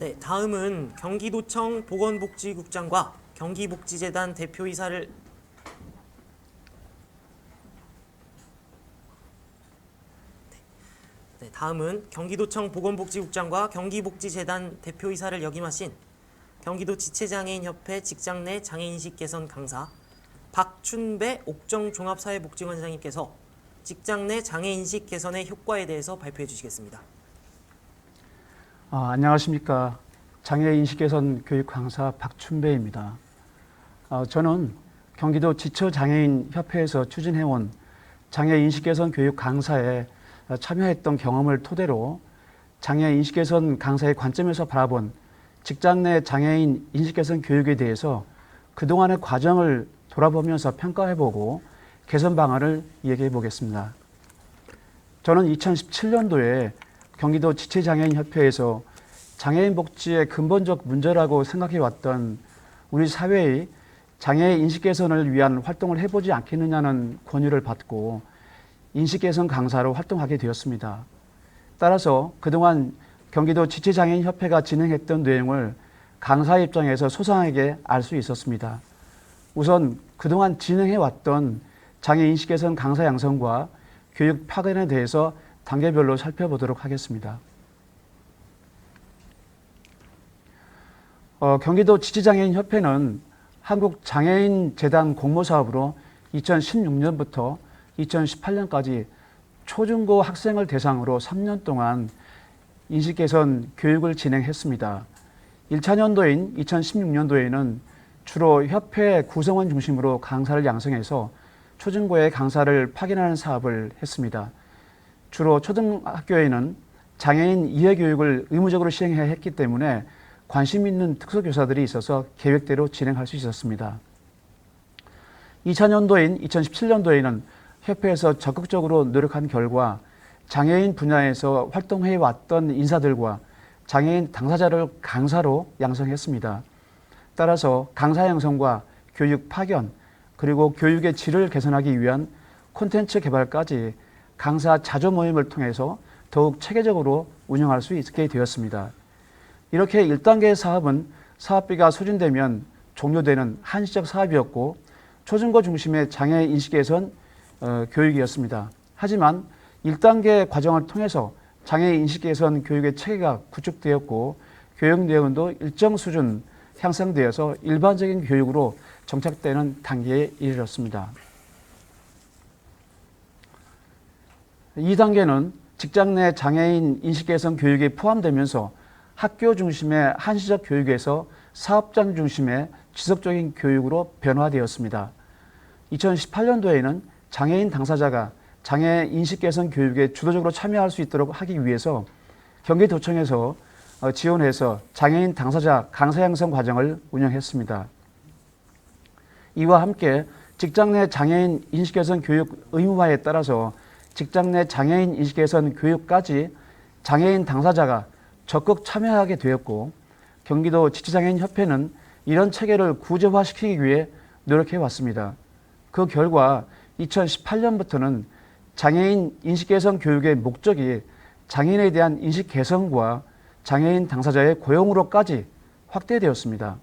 네, 다음은 경기도청 보건복지국장과 경기복지재단 대표이사를 네, 다음은 경기도청 보건복지국장과 경기복지재단 대표이사를 역임하신 경기도 지체장애인협회 직장 내 장애인식 개선 강사 박춘배 옥정종합사회복지관장님께서 직장 내 장애인식 개선의 효과에 대해서 발표해 주시겠습니다. 아, 안녕하십니까. 장애인식개선 교육 강사 박춘배입니다. 아, 저는 경기도 지처장애인협회에서 추진해온 장애인식개선 교육 강사에 참여했던 경험을 토대로 장애인식개선 강사의 관점에서 바라본 직장 내 장애인 인식개선 교육에 대해서 그동안의 과정을 돌아보면서 평가해보고 개선 방안을 얘기해 보겠습니다. 저는 2017년도에 경기도 지체장애인협회에서 장애인 복지의 근본적 문제라고 생각해 왔던 우리 사회의 장애인 인식 개선을 위한 활동을 해보지 않겠느냐는 권유를 받고 인식 개선 강사로 활동하게 되었습니다. 따라서 그동안 경기도 지체장애인협회가 진행했던 내용을 강사 입장에서 소상하게 알 수 있었습니다. 우선 그동안 진행해 왔던 장애 인식 개선 강사 양성과 교육 파견에 대해서 단계별로 살펴보도록 하겠습니다. 어, 경기도 지체장애인 협회는 한국 장애인 재단 공모 사업으로 2016년부터 2018년까지 초중고 학생을 대상으로 3년 동안 인식 개선 교육을 진행했습니다. 1차 년도인 2016년도에는 주로 협회 구성원 중심으로 강사를 양성해서 초중고에 강사를 파견하는 사업을 했습니다. 주로 초등학교에는 장애인 이해 교육을 의무적으로 시행해야 했기 때문에 관심 있는 특수교사들이 있어서 계획대로 진행할 수 있었습니다. 2차년도인 2017년도에는 협회에서 적극적으로 노력한 결과 장애인 분야에서 활동해 왔던 인사들과 장애인 당사자를 강사로 양성했습니다. 따라서 강사 양성과 교육 파견 그리고 교육의 질을 개선하기 위한 콘텐츠 개발까지 강사 자조 모임을 통해서 더욱 체계적으로 운영할 수 있게 되었습니다. 이렇게 1단계 사업은 사업비가 소진되면 종료되는 한시적 사업이었고 초중고 중심의 장애 인식 개선 어, 교육이었습니다. 하지만 1단계 과정을 통해서 장애 인식 개선 교육의 체계가 구축되었고 교육 내용도 일정 수준 향상되어서 일반적인 교육으로 정착되는 단계에 이르렀습니다. 2단계는 직장 내 장애인 인식 개선 교육이 포함되면서 학교 중심의 한시적 교육에서 사업장 중심의 지속적인 교육으로 변화되었습니다. 2018년도에는 장애인 당사자가 장애 인식 개선 교육에 주도적으로 참여할 수 있도록 하기 위해서 경기도청에서 어, 지원해서 장애인 당사자 강사 양성 과정을 운영했습니다. 이와 함께 직장 내 장애인 인식 개선 교육 의무화에 따라서 직장 내 장애인 인식 개선 교육까지 장애인 당사자가 적극 참여하게 되었고 경기도 지체장애인 협회는 이런 체계를 구조화시키기 위해 노력해 왔습니다. 그 결과 2018년부터는 장애인 인식 개선 교육의 목적이 장애인에 대한 인식 개선과 장애인 당사자의 고용으로까지 확대되었습니다.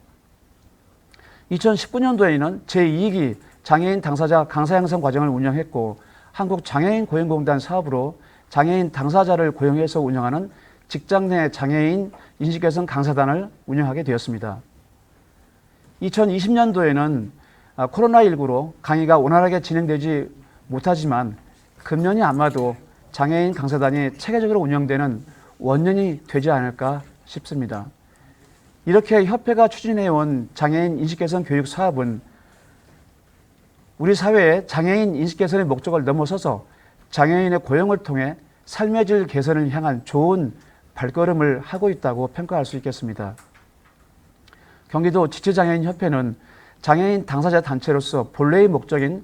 2019년도에는 제2기 장애인 당사자 강사 양성 과정을 운영했고 한국 장애인 고용공단 사업으로 장애인 당사자를 고용해서 운영하는 직장 내 장애인 인식 개선 강사단을 운영하게 되었습니다. 2020년도에는 아, 코로나19로 강의가 원활하게 진행되지 못하지만 금년이 아마도 장애인 강사단이 체계적으로 운영되는 원년이 되지 않을까 싶습니다. 이렇게 협회가 추진해온 장애인 인식 개선 교육 사업은 우리 사회의 장애인 인식 개선의 목적을 넘어서서 장애인의 고용을 통해 삶의 질 개선을 향한 좋은 발걸음을 하고 있다고 평가할 수 있겠습니다. 경기도 지체장애인협회는 장애인 당사자 단체로서 본래의 목적인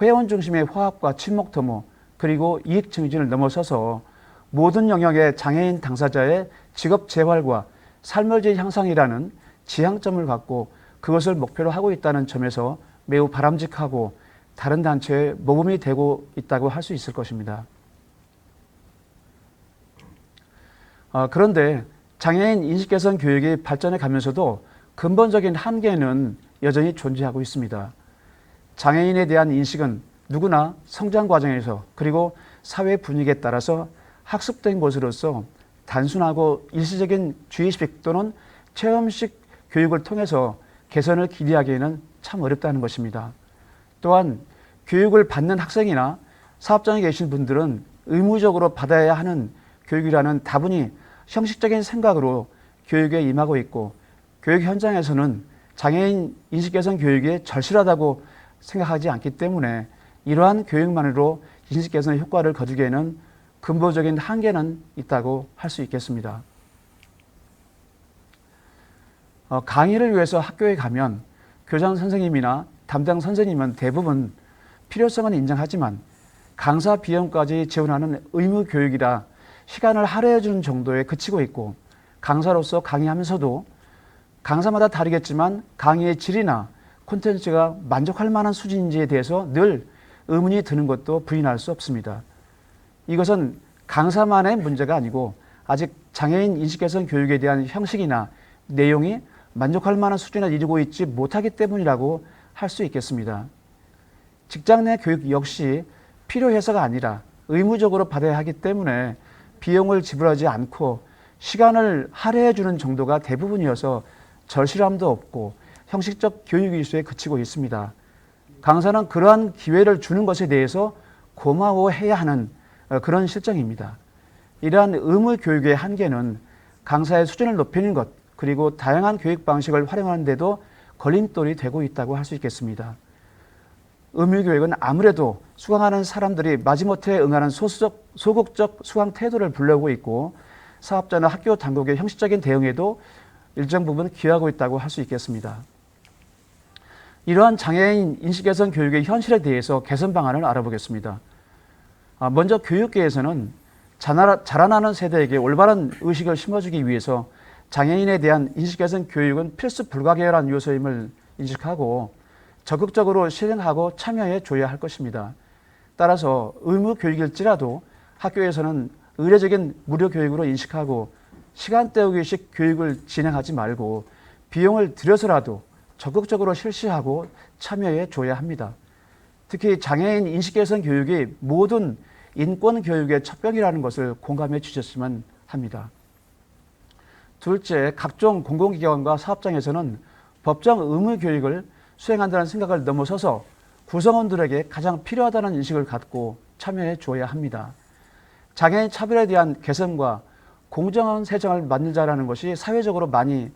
회원 중심의 화합과 친목 도모 그리고 이익 증진을 넘어서서 모든 영역의 장애인 당사자의 직업 재활과 삶의 질 향상이라는 지향점을 갖고 그것을 목표로 하고 있다는 점에서 매우 바람직하고 다른 단체의 모범이 되고 있다고 할 수 있을 것입니다. 어, 그런데 장애인 인식 개선 교육이 발전해 가면서도 근본적인 한계는 여전히 존재하고 있습니다. 장애인에 대한 인식은 누구나 성장 과정에서 그리고 사회 분위기에 따라서 학습된 것으로서 단순하고 일시적인 주의식 또는 체험식 교육을 통해서 개선을 기대하기에는 참 어렵다는 것입니다. 또한 교육을 받는 학생이나 사업장에 계신 분들은 의무적으로 받아야 하는 교육이라는 다분히 형식적인 생각으로 교육에 임하고 있고 교육 현장에서는 장애인 인식 개선 교육이 절실하다고 생각하지 않기 때문에 이러한 교육만으로 인식 개선의 효과를 거두기에는 근본적인 한계는 있다고 할 수 있겠습니다. 어, 강의를 위해서 학교에 가면 교장 선생님이나 담당 선생님은 대부분 필요성은 인정하지만 강사 비용까지 지원하는 의무 교육이라 시간을 할애해 주는 정도에 그치고 있고 강사로서 강의하면서도 강사마다 다르겠지만 강의의 질이나 콘텐츠가 만족할 만한 수준인지에 대해서 늘 의문이 드는 것도 부인할 수 없습니다. 이것은 강사만의 문제가 아니고 아직 장애인 인식 개선 교육에 대한 형식이나 내용이 만족할 만한 수준에 이르고 있지 못하기 때문이라고 할 수 있겠습니다. 직장 내 교육 역시 필요해서가 아니라 의무적으로 받아야 하기 때문에 비용을 지불하지 않고 시간을 할애해 주는 정도가 대부분이어서 절실함도 없고 형식적 교육 이수에 그치고 있습니다. 강사는 그러한 기회를 주는 것에 대해서 고마워해야 하는 어, 그런 실정입니다. 이러한 의무 교육의 한계는 강사의 수준을 높이는 것 그리고 다양한 교육 방식을 활용하는 데도 걸림돌이 되고 있다고 할 수 있겠습니다. 의무 교육은 아무래도 수강하는 사람들이 마지못해 응하는 소수적, 소극적 수강 태도를 불러오고 있고 사업자나 학교 당국의 형식적인 대응에도 일정 부분 기여하고 있다고 할 수 있겠습니다. 이러한 장애인 인식 개선 교육의 현실에 대해서 개선 방안을 알아보겠습니다. 아, 먼저 교육계에서는 자라- 자라나는 세대에게 올바른 의식을 심어주기 위해서 장애인에 대한 인식 개선 교육은 필수 불가결한 요소임을 인식하고 적극적으로 실행하고 참여해 줘야 할 것입니다. 따라서 의무 교육일지라도 학교에서는 의례적인 무료 교육으로 인식하고 시간 때우기식 교육을 진행하지 말고 비용을 들여서라도 적극적으로 실시하고 참여해 줘야 합니다. 특히 장애인 인식 개선 교육이 모든 인권 교육의 첩병이라는 것을 공감해 주셨으면 합니다. 둘째, 각종 공공기관과 사업장에서는 법정 의무 교육을 수행한다는 생각을 넘어서서 구성원들에게 가장 필요하다는 인식을 갖고 참여해 줘야 합니다. 장애인 차별에 대한 개선과 공정한 세정을 만들자라는 것이 사회적으로 많이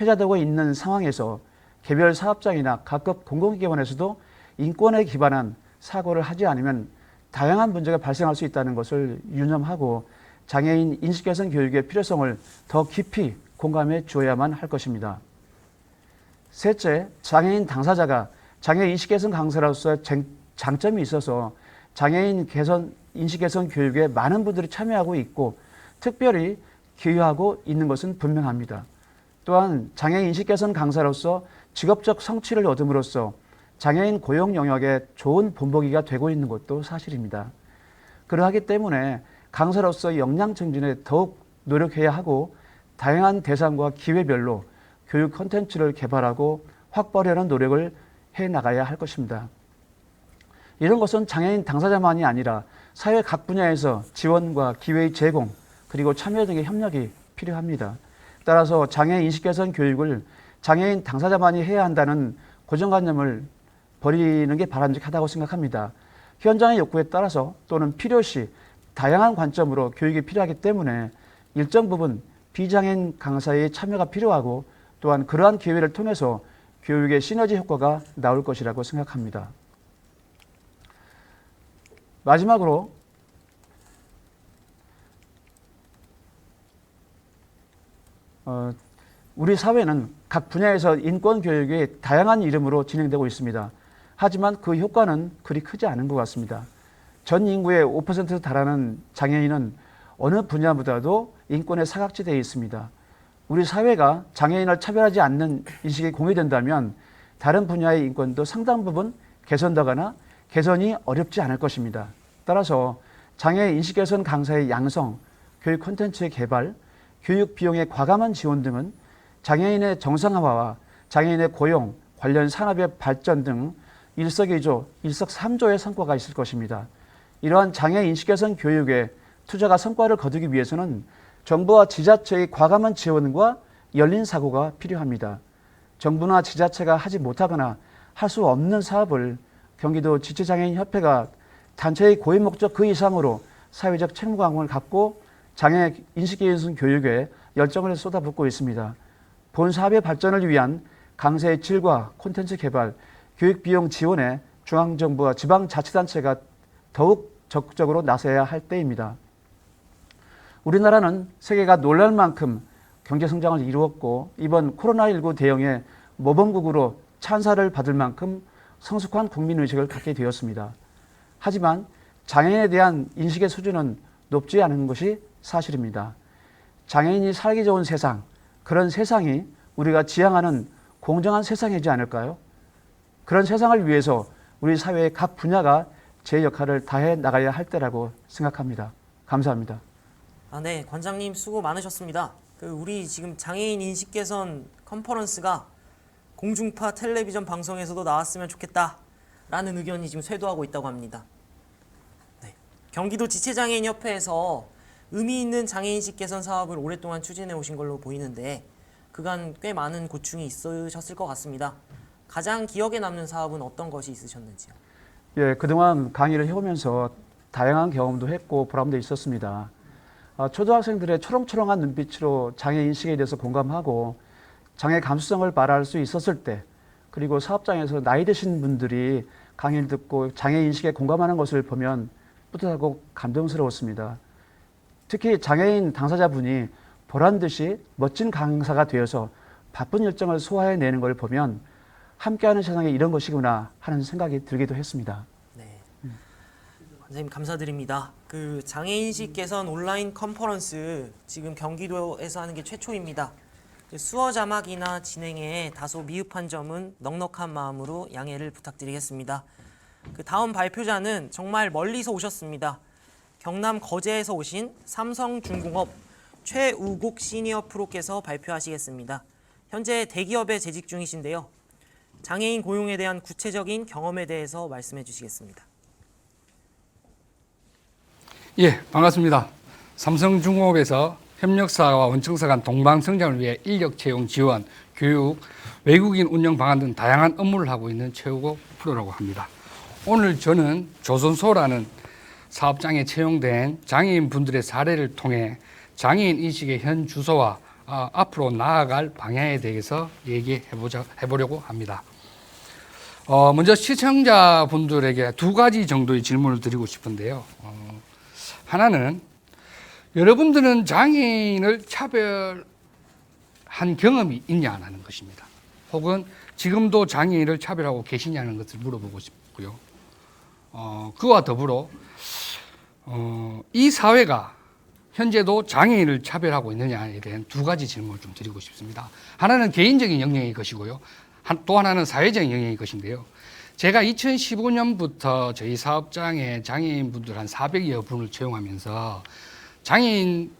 회자되고 있는 상황에서 개별 사업장이나 각급 공공기관에서도 인권에 기반한 사고를 하지 않으면 다양한 문제가 발생할 수 있다는 것을 유념하고 장애인 인식 개선 교육의 필요성을 더 깊이 공감해 주어야만 할 것입니다. 셋째, 장애인 당사자가 장애 인식 개선 강사로서 장점이 있어서 장애인 개선 인식 개선 교육에 많은 분들이 참여하고 있고 특별히 기여하고 있는 것은 분명합니다. 또한 장애인 인식 개선 강사로서 직업적 성취를 얻음으로써 장애인 고용 영역에 좋은 본보기가 되고 있는 것도 사실입니다. 그러하기 때문에 강사로서 역량 증진에 더욱 노력해야 하고 다양한 대상과 기회별로 교육 콘텐츠를 개발하고 확보하려는 노력을 해 나가야 할 것입니다. 이런 것은 장애인 당사자만이 아니라 사회 각 분야에서 지원과 기회의 제공 그리고 참여 등의 협력이 필요합니다. 따라서 장애 인식 개선 교육을 장애인 당사자만이 해야 한다는 고정관념을 버리는 게 바람직하다고 생각합니다. 현장의 욕구에 따라서 또는 필요시 다양한 관점으로 교육이 필요하기 때문에 일정 부분 비장애인 강사의 참여가 필요하고 또한 그러한 기회를 통해서 교육의 시너지 효과가 나올 것이라고 생각합니다. 마지막으로 어, 우리 사회는 각 분야에서 인권 교육이 다양한 이름으로 진행되고 있습니다. 하지만 그 효과는 그리 크지 않은 것 같습니다. 전 인구의 5%에 달하는 장애인은 어느 분야보다도 인권의 사각지대에 있습니다. 우리 사회가 장애인을 차별하지 않는 인식이 공유된다면 다른 분야의 인권도 상당 부분 개선되거나 개선이 어렵지 않을 것입니다. 따라서 장애 인식 개선 강사의 양성, 교육 콘텐츠의 개발, 교육 비용의 과감한 지원 등은 장애인의 정상화와 장애인의 고용, 관련 산업의 발전 등 일석이조, 일석삼조의 성과가 있을 것입니다. 이러한 장애 인식 개선 교육에 투자가 성과를 거두기 위해서는 정부와 지자체의 과감한 지원과 열린 사고가 필요합니다. 정부나 지자체가 하지 못하거나 할 수 없는 사업을 경기도 지체장애인 협회가 단체의 고유 목적 그 이상으로 사회적 책무감을 갖고 장애 인식 개선 교육에 열정을 쏟아붓고 있습니다. 본 사업의 발전을 위한 강사의 질과 콘텐츠 개발, 교육 비용 지원에 중앙정부와 지방자치단체가 더욱 적극적으로 나서야 할 때입니다. 우리나라는 세계가 놀랄 만큼 경제 성장을 이루었고 이번 코로나19 대응에 모범국으로 찬사를 받을 만큼 성숙한 국민 의식을 갖게 되었습니다. 하지만 장애인에 대한 인식의 수준은 높지 않은 것이 사실입니다. 장애인이 살기 좋은 세상, 그런 세상이 우리가 지향하는 공정한 세상이지 않을까요? 그런 세상을 위해서 우리 사회의 각 분야가 제 역할을 다해 나가야 할 때라고 생각합니다. 감사합니다. 아, 네, 관장님 수고 많으셨습니다. 그 우리 지금 장애인 인식 개선 컨퍼런스가 공중파 텔레비전 방송에서도 나왔으면 좋겠다라는 의견이 지금 쇄도하고 있다고 합니다. 네. 경기도 지체장애인 협회에서 의미 있는 장애인식 개선 사업을 오랫동안 추진해 오신 걸로 보이는데 그간 꽤 많은 고충이 있으셨을 것 같습니다. 가장 기억에 남는 사업은 어떤 것이 있으셨는지요? 예, 그동안 강의를 해오면서 다양한 경험도 했고 보람도 있었습니다. 아, 초등학생들의 초롱초롱한 눈빛으로 장애 인식에 대해서 공감하고 장애 감수성을 발휘할 수 있었을 때 그리고 사업장에서 나이 드신 분들이 강의를 듣고 장애 인식에 공감하는 것을 보면 뿌듯하고 감동스러웠습니다. 특히 장애인 당사자분이 보란 듯이 멋진 강사가 되어서 바쁜 일정을 소화해내는 걸 보면 함께하는 세상에 이런 것이구나 하는 생각이 들기도 했습니다. 네. 선생님 감사드립니다. 그 장애인식 개선 온라인 컨퍼런스 지금 경기도에서 하는 게 최초입니다. 그 수어 자막이나 진행에 다소 미흡한 점은 넉넉한 마음으로 양해를 부탁드리겠습니다. 그 다음 발표자는 정말 멀리서 오셨습니다. 경남 거제에서 오신 삼성중공업 최우곡 시니어 프로께서 발표하시겠습니다. 현재 대기업에 재직 중이신데요. 장애인 고용에 대한 구체적인 경험에 대해서 말씀해 주시겠습니다. 예, 반갑습니다. 삼성중공업에서 협력사와 원청사 간 동방 성장을 위해 인력 채용 지원, 교육, 외국인 운영 방안 등 다양한 업무를 하고 있는 최우고 프로라고 합니다. 오늘 저는 조선소라는 사업장에 채용된 장애인 분들의 사례를 통해 장애인 인식의 현 주소와 아, 앞으로 나아갈 방향에 대해서 얘기해 보자 해보려고 합니다. 어, 먼저 시청자분들에게 두 가지 정도의 질문을 드리고 싶은데요. 어, 하나는 여러분들은 장애인을 차별한 경험이 있냐 하는 것입니다. 혹은 지금도 장애인을 차별하고 계시냐는 것을 물어보고 싶고요. 어, 그와 더불어 어, 이 사회가 현재도 장애인을 차별하고 있느냐에 대한 두 가지 질문을 좀 드리고 싶습니다. 하나는 개인적인 영역의 것이고요. 한, 또 하나는 사회적인 영역의 것인데요. 제가 2015년부터 저희 사업장에 장애인 분들 한 400여 분을 채용하면서 장애인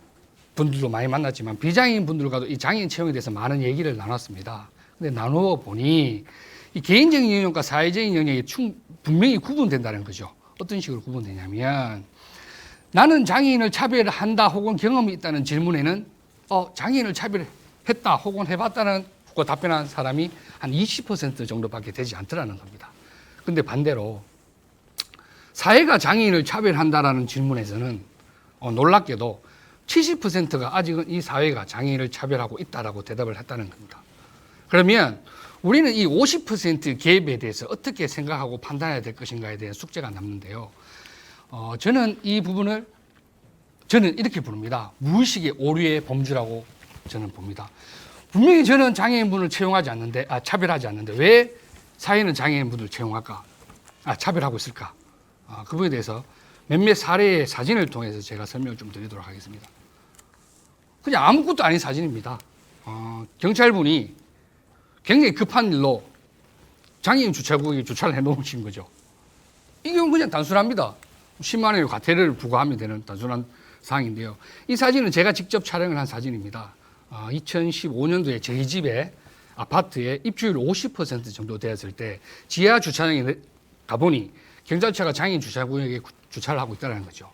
분들도 많이 만났지만 비장애인 분들과도 이 장애인 채용에 대해서 많은 얘기를 나눴습니다. 근데 나누어 보니 이 개인적인 영역과 사회적인 영역이 충, 분명히 구분된다는 거죠. 어떤 식으로 구분되냐면 나는 장애인을 차별한다 혹은 경험이 있다는 질문에는 어, 장애인을 차별했다 혹은 해봤다는 그 답변한 사람이 한 20% 정도밖에 되지 않더라는 겁니다. 근데 반대로 사회가 장애인을 차별한다라는 질문에서는 어, 놀랍게도 70%가 아직은 이 사회가 장애인을 차별하고 있다라고 대답을 했다는 겁니다. 그러면 우리는 이 50% 갭에 대해서 어떻게 생각하고 판단해야 될 것인가에 대한 숙제가 남는데요. 어, 저는 이 부분을 저는 이렇게 부릅니다. 무의식의 오류의 범주라고 저는 봅니다. 분명히 저는 장애인분을 채용하지 않는데, 아, 차별하지 않는데, 왜 사회는 장애인분을 채용할까? 아, 차별하고 있을까? 아, 그 부분에 대해서 몇몇 사례의 사진을 통해서 제가 설명을 좀 드리도록 하겠습니다. 그냥 아무것도 아닌 사진입니다. 어, 경찰분이 굉장히 급한 일로 장애인 주차구역에 주차를 해 놓으신 거죠. 이 경우는 그냥 단순합니다. 10만 원의 과태료를 부과하면 되는 단순한 사항인데요. 이 사진은 제가 직접 촬영을 한 사진입니다. 어, 2015년도에 저희 집에 아파트에 입주율 50% 정도 되었을 때 지하 주차장에 가보니 경찰차가 장애인 주차구역에 구- 주차를 하고 있다는 거죠.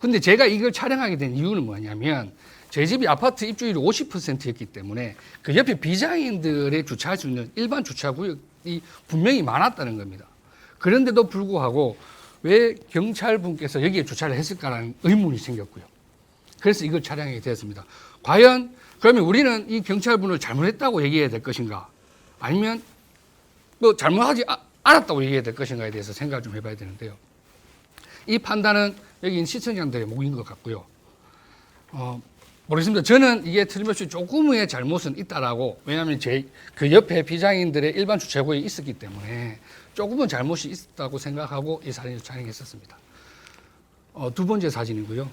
근데 제가 이걸 촬영하게 된 이유는 뭐냐면 저희 집이 아파트 입주율이 50%였기 때문에 그 옆에 비장애인들의 주차할 수 있는 일반 주차구역이 분명히 많았다는 겁니다. 그런데도 불구하고 왜 경찰분께서 여기에 주차를 했을까라는 의문이 생겼고요. 그래서 이걸 촬영하게 되었습니다. 과연 그러면 우리는 이 경찰분을 잘못했다고 얘기해야 될 것인가? 아니면 뭐 잘못하지 아- 않았다고 얘기해야 될 것인가에 대해서 생각을 좀 해봐야 되는데요. 이 판단은 여기 있는 시청자들의 몫인 것 같고요. 어, 모르겠습니다. 저는 이게 틀림없이 조금의 잘못은 있다라고 왜냐하면 제 그 옆에 비장인들의 일반 주차구역이 있었기 때문에 조금은 잘못이 있었다고 생각하고 이 사진을 촬영했었습니다. 어, 두 번째 사진이고요.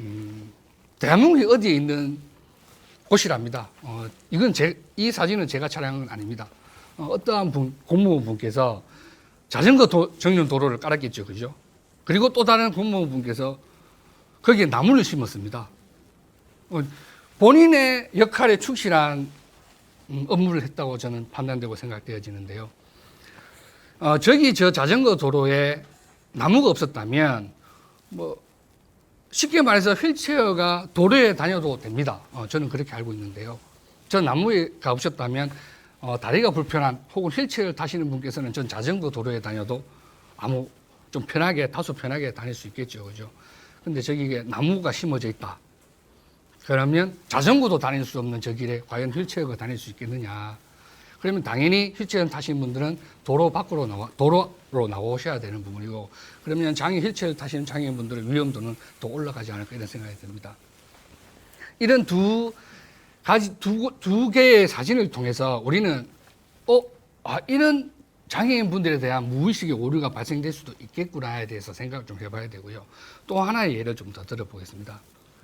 음, 대한민국이 어디에 있는 곳이랍니다. 어, 이건 제, 이 사진은 제가 촬영한 건 아닙니다. 어, 어떠한 분, 공무원분께서 자전거 도, 정륜 도로를 깔았겠죠. 그죠? 그리고 또 다른 공무원분께서 거기에 나무를 심었습니다. 어, 본인의 역할에 충실한 음, 업무를 했다고 저는 판단되고 생각되어지는데요. 어, 저기 저 자전거 도로에 나무가 없었다면 뭐 쉽게 말해서 휠체어가 도로에 다녀도 됩니다. 어, 저는 그렇게 알고 있는데요. 저 나무가 없었다면 어, 다리가 불편한 혹은 휠체어를 타시는 분께서는 전 자전거 도로에 다녀도 아무 좀 편하게 다소 편하게 다닐 수 있겠죠, 그죠? 근데 저기에 나무가 심어져 있다. 그러면 자전거도 다닐 수 없는 저 길에 과연 휠체어가 다닐 수 있겠느냐? 그러면 당연히 휠체어 타시는 분들은 도로 밖으로 나와 도로로 나오셔야 되는 부분이고 그러면 장애 휠체어 타시는 장애인분들의 위험도는 더 올라가지 않을까 이런 생각이 듭니다. 이런 두 가지 두, 두 개의 사진을 통해서 우리는 어, 아, 이런 장애인 분들에 대한 무의식의 오류가 발생될 수도 있겠구나에 대해서 생각을 좀 해봐야 되고요. 또 하나의 예를 좀 더 들어보겠습니다.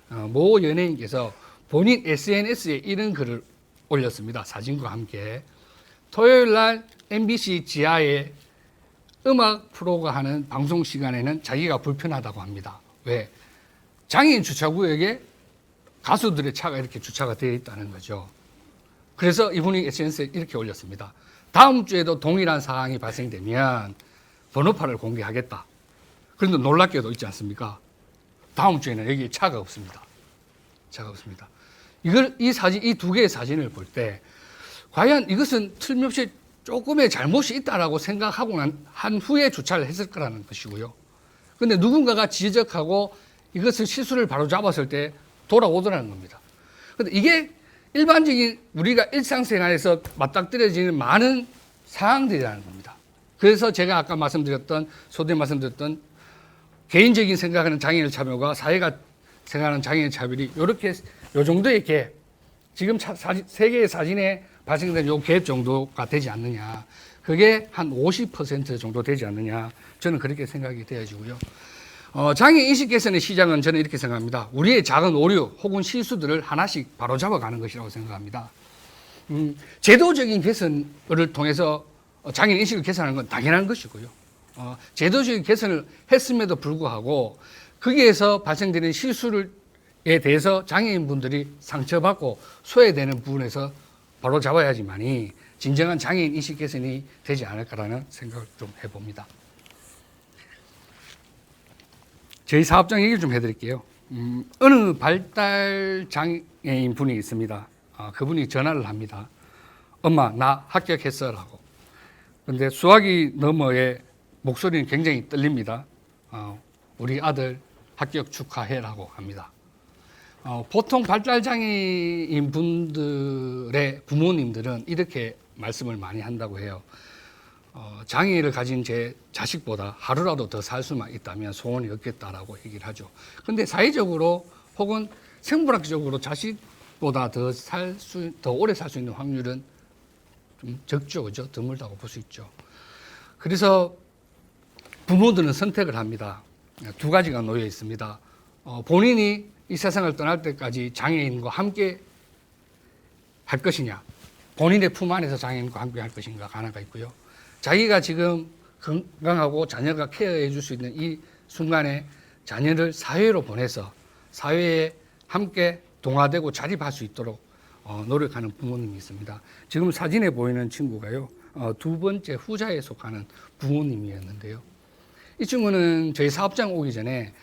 어, 모 연예인께서 본인 SNS에 이런 글을 올렸습니다. 사진과 함께. 토요일 날 MBC 지하에 음악 프로가 하는 방송 시간에는 자기가 불편하다고 합니다. 왜? 장애인 주차구역에 가수들의 차가 이렇게 주차가 되어 있다는 거죠. 그래서 이분이 SNS에 이렇게 올렸습니다. 다음 주에도 동일한 상황이 발생되면 번호판을 공개하겠다. 그런데 놀랍게도 있지 않습니까? 다음 주에는 여기 차가 없습니다. 차가 없습니다. 이걸 이 사진 이 두 개의 사진을 볼때 과연 이것은 틀림없이 조금의 잘못이 있다라고 생각하고 난, 한 후에 주차를 했을 거라는 것이고요. 근데 누군가가 지적하고 이것을 실수를 바로 잡았을 때 돌아오더라는 겁니다. 근데 이게 일반적인 우리가 일상생활에서 맞닥뜨려지는 많은 상황들이라는 겁니다. 그래서 제가 아까 말씀드렸던 소대 말씀드렸던 개인적인 생각하는 장애인 차별과 사회가 생각하는 장애인 차별이 이렇게 요 정도의 갭 지금 차- 사진, 세 개의 사진에 발생된 요 갭 정도가 되지 않느냐 그게 한 50% 정도 되지 않느냐 저는 그렇게 생각이 되어지고요. 어, 장애 인식 개선의 시작은 저는 이렇게 생각합니다. 우리의 작은 오류 혹은 실수들을 하나씩 바로잡아가는 것이라고 생각합니다. 음, 제도적인 개선을 통해서 어, 장애 인식을 개선하는 건 당연한 것이고요. 어, 제도적인 개선을 했음에도 불구하고 거기에서 발생되는 실수를 에 대해서 장애인 분들이 상처받고 소외되는 부분에서 바로 잡아야지만이 진정한 장애인 인식 개선이 되지 않을까라는 생각을 좀 해봅니다. 저희 사업장 얘기를 좀 해드릴게요. 음, 어느 발달 장애인 분이 있습니다. 아, 그분이 전화를 합니다. 엄마, 나 합격했어 라고. 근데 수학이 너머의 목소리는 굉장히 떨립니다. 어, 우리 아들 합격 축하해 라고 합니다. 어, 보통 발달장애인 분들의 부모님들은 이렇게 말씀을 많이 한다고 해요. 어, 장애를 가진 제 자식보다 하루라도 더 살 수만 있다면 소원이 없겠다라고 얘기를 하죠. 근데 사회적으로 혹은 생물학적으로 자식보다 더 살 수, 더 오래 살 수 있는 확률은 좀 적죠. 그죠? 드물다고 볼 수 있죠. 그래서 부모들은 선택을 합니다. 두 가지가 놓여 있습니다. 어, 본인이 이 세상을 떠날 때까지 장애인과 함께 할 것이냐, 본인의 품 안에서 장애인과 함께 할 것인가 하나가 있고요. 자기가 지금 건강하고 자녀가 케어해 줄 수 있는 이 순간에 자녀를 사회로 보내서 사회에 함께 동화되고 자립할 수 있도록 어, 노력하는 부모님이 있습니다. 지금 사진에 보이는 친구가요, 어, 두 번째 후자에 속하는 부모님이었는데요. 이 친구는 저희 사업장 오기 전에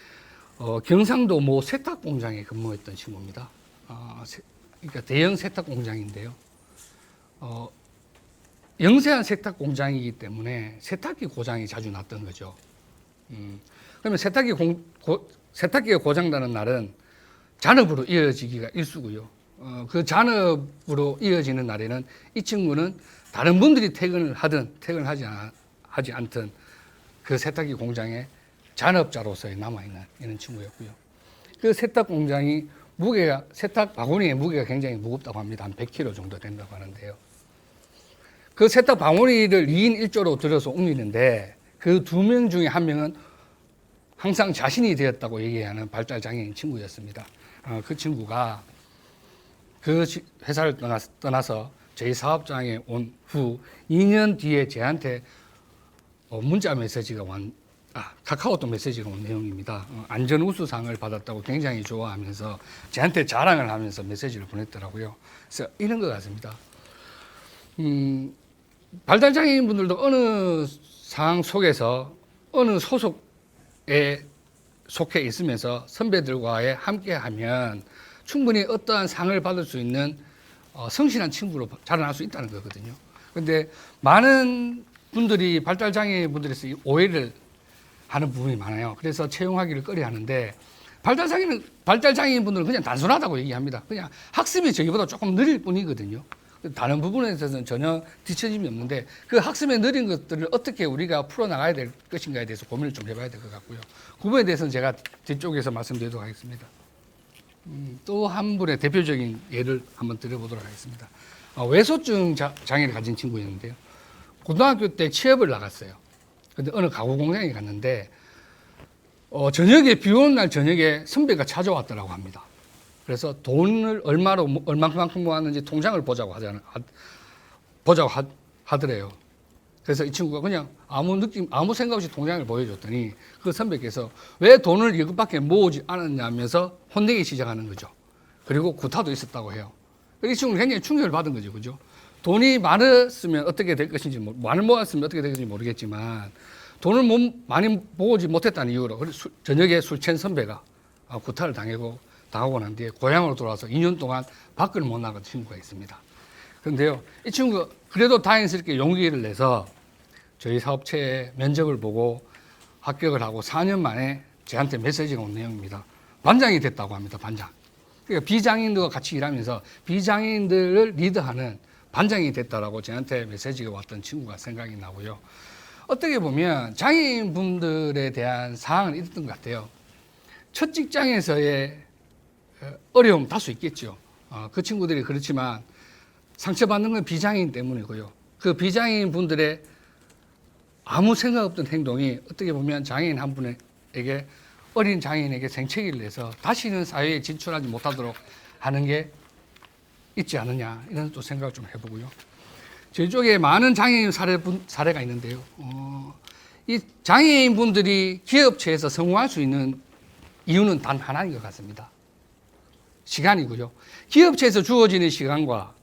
어, 경상도 모 세탁 공장에 근무했던 친구입니다. 어, 세- 그러니까 대형 세탁 공장인데요. 어, 영세한 세탁 공장이기 때문에 세탁기 고장이 자주 났던 거죠. 음, 그러면 세탁기 공, 고, 세탁기가 고장나는 날은 잔업으로 이어지기가 일수고요. 어, 그 잔업으로 이어지는 날에는 이 친구는 다른 분들이 퇴근을 하든 퇴근을 하지, 않, 하지 않든 그 세탁기 공장에 잔업자로서 남아있는 이런 친구였고요. 그 세탁 공장이 무게가, 세탁 바구니의 무게가 굉장히 무겁다고 합니다. 한 100kg 정도 된다고 하는데요. 그 세탁 바구니를 2인 1조로 들여서 옮기는데 그 두 명 중에 한 명은 항상 자신이 되었다고 얘기하는 발달 장애인 친구였습니다. 어, 그 친구가 그 지- 회사를 떠나, 떠나서 저희 사업장에 온 후 2년 뒤에 저한테 어, 문자 메시지가 완, 아, 카카오톡 메시지가 온 내용입니다. 어, 안전 우수상을 받았다고 굉장히 좋아하면서 저한테 자랑을 하면서 메시지를 보냈더라고요. 그래서 이런 것 같습니다. 음, 발달장애인 분들도 어느 상황 속에서 어느 소속에 속해 있으면서 선배들과의 함께 하면 충분히 어떠한 상을 받을 수 있는 어, 성실한 친구로 자라날 수 있다는 거거든요. 근데 많은 분들이 발달장애 분들에서 이 오해를 하는 부분이 많아요. 그래서 채용하기를 꺼려 하는데 발달장애는 발달장애인 분들은 그냥 단순하다고 얘기합니다. 그냥 학습이 저희보다 조금 느릴 뿐이거든요. 다른 부분에 있어서는 전혀 뒤처짐이 없는데 그 학습에 느린 것들을 어떻게 우리가 풀어나가야 될 것인가에 대해서 고민을 좀 해봐야 될 것 같고요. 그 부분에 대해서는 제가 뒤쪽에서 말씀드리도록 하겠습니다. 음, 또한 분의 대표적인 예를 한번 드려보도록 하겠습니다. 어, 외소증 자- 장애를 가진 친구였는데요. 고등학교 때 취업을 나갔어요. 근데 어느 가구 공장에 갔는데 어, 저녁에 비 오는 날 저녁에 선배가 찾아왔더라고 합니다. 그래서 돈을 얼마로 모- 얼마만큼 모았는지 통장을 보자고 하잖아 하, 보자고 하, 하더래요. 그래서 이 친구가 그냥 아무 느낌 아무 생각 없이 통장을 보여줬더니 그 선배께서 왜 돈을 이것밖에 모으지 않았냐면서 혼내기 시작하는 거죠. 그리고 구타도 있었다고 해요. 이 친구는 굉장히 충격을 받은 거죠, 그죠? 돈이 많았으면 어떻게 될 것인지 많이 모았으면 어떻게 될 것인지 모르겠지만 돈을 못, 많이 모으지 못했다는 이유로 저녁에 술 취한 선배가 아, 구타를 당하고 당하고 난 뒤에 고향으로 돌아와서 2년 동안 밖을 못 나간 친구가 있습니다. 그런데요, 이 친구가 그래도 다행스럽게 용기를 내서 저희 사업체에 면접을 보고 합격을 하고 4년 만에 저한테 메시지가 온 내용입니다. 반장이 됐다고 합니다, 반장. 그러니까 비장애인들과 같이 일하면서 비장애인들을 리드하는 반장이 됐다라고 저한테 메시지가 왔던 친구가 생각이 나고요. 어떻게 보면 장애인 분들에 대한 사항은 있었던 것 같아요. 첫 직장에서의 어, 어려움 다수 있겠죠. 어, 그 친구들이 그렇지만 상처받는 건 비장애인 때문이고요. 그 비장애인 분들의 아무 생각 없던 행동이 어떻게 보면 장애인 한 분에게 어린 장애인에게 생체기를 내서 다시는 사회에 진출하지 못하도록 하는 게 있지 않느냐 이런 또 생각을 좀 해보고요. 저희 쪽에 많은 장애인 사례 분, 사례가 있는데요. 어, 이 장애인 분들이 기업체에서 성공할 수 있는 이유는 단 하나인 것 같습니다. 시간이고요. 기업체에서 주어지는 시간과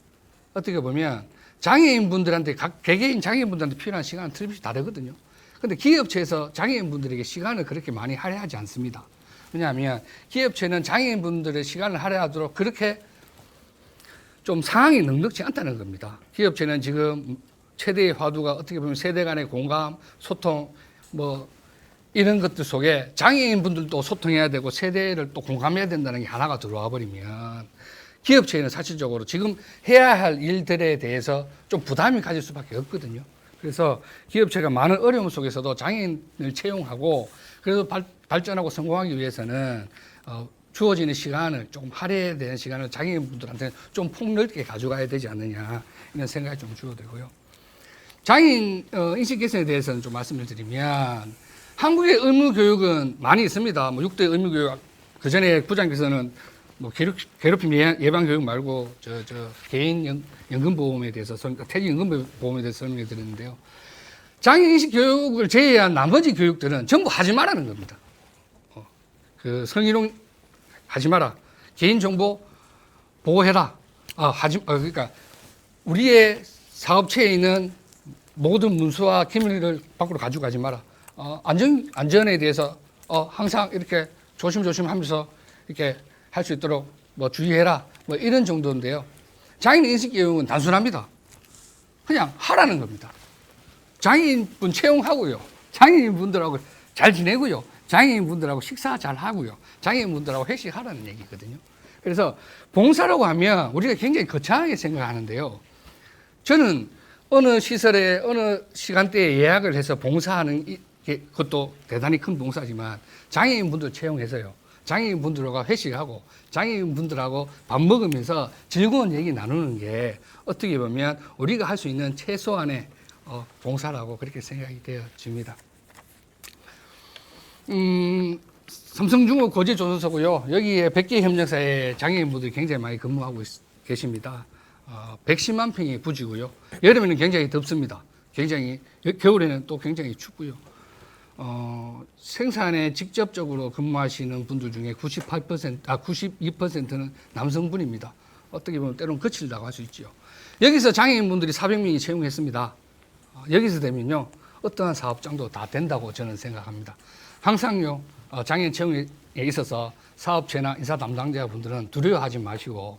어떻게 보면 장애인 분들한테 각 개개인 장애인 분들한테 필요한 시간은 틀림없이 다르거든요. 근데 기업체에서 장애인 분들에게 시간을 그렇게 많이 할애하지 않습니다. 왜냐하면 기업체는 장애인 분들의 시간을 할애하도록 그렇게 좀 상황이 넉넉지 않다는 겁니다. 기업체는 지금 최대의 화두가 어떻게 보면 세대 간의 공감, 소통, 뭐 이런 것들 속에 장애인 분들도 소통해야 되고 세대를 또 공감해야 된다는 게 하나가 들어와 버리면 기업체는 사실적으로 지금 해야 할 일들에 대해서 좀 부담이 가질 수밖에 없거든요. 그래서 기업체가 많은 어려움 속에서도 장애인을 채용하고 그래도 발, 발전하고 성공하기 위해서는 어, 주어지는 시간을 조금 할애되는 시간을 장애인분들한테 좀 폭넓게 가져가야 되지 않느냐 이런 생각이 좀 주어되고요. 장애인 어, 인식 개선에 대해서는 좀 말씀을 드리면 한국의 의무 교육은 많이 있습니다. 뭐 6대 의무 교육 그 전에 부장께서는 뭐 괴롭, 괴롭힘 예- 예방 교육 말고 저, 저 개인 연, 연금 보험에 대해서 설- 퇴직 연금 보험에 대해서 설명해 드렸는데요. 장애인 인식 교육을 제외한 나머지 교육들은 전부 하지 말라는 겁니다. 어, 그 성희롱 하지 마라. 개인 정보 보호해라. 아, 하지 어, 그러니까 우리의 사업체에 있는 모든 문서와 기밀을 밖으로 가져가지 마라. 어, 안전 안전에 대해서 어, 항상 이렇게 조심조심 하면서 이렇게 할 수 있도록 뭐 주의해라. 뭐 이런 정도인데요. 장애인 인식 교육은 단순합니다. 그냥 하라는 겁니다. 장애인분 채용하고요. 장애인분들하고 잘 지내고요. 장애인 분들하고 식사 잘 하고요. 장애인 분들하고 회식하라는 얘기거든요. 그래서 봉사라고 하면 우리가 굉장히 거창하게 생각하는데요. 저는 어느 시설에 어느 시간대에 예약을 해서 봉사하는 그것도 대단히 큰 봉사지만 장애인 분들 채용해서요. 장애인 분들과 회식하고 장애인 분들하고 밥 먹으면서 즐거운 얘기 나누는 게 어떻게 보면 우리가 할 수 있는 최소한의 어, 봉사라고 그렇게 생각이 되어집니다. 음, 삼성중업 고제조선소고요. 여기에 100개 협력사에 장애인분들이 굉장히 많이 근무하고 있- 계십니다. 어, 110만 평의 부지고요. 여름에는 굉장히 덥습니다. 굉장히 여- 겨울에는 또 굉장히 춥고요. 어, 생산에 직접적으로 근무하시는 분들 중에 98%, 아, 92%는 남성분입니다. 어떻게 보면 때로는 거칠다고 할 수 있죠. 여기서 장애인분들이 400명이 채용했습니다. 어, 여기서 되면요, 어떠한 사업장도 다 된다고 저는 생각합니다. 항상요, 어, 장애인 채용에 있어서 사업체나 인사 담당자 분들은 두려워하지 마시고,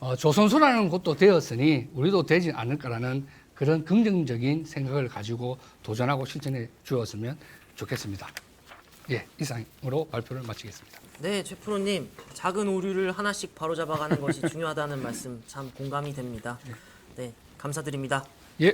어, 조선소라는 곳도 되었으니 우리도 되지 않을까라는 그런 긍정적인 생각을 가지고 도전하고 실천해 주었으면 좋겠습니다. 예, 이상으로 발표를 마치겠습니다. 네, 최 프로님 작은 오류를 하나씩 바로잡아가는 것이 중요하다는 말씀 참 공감이 됩니다. 네, 감사드립니다. 예.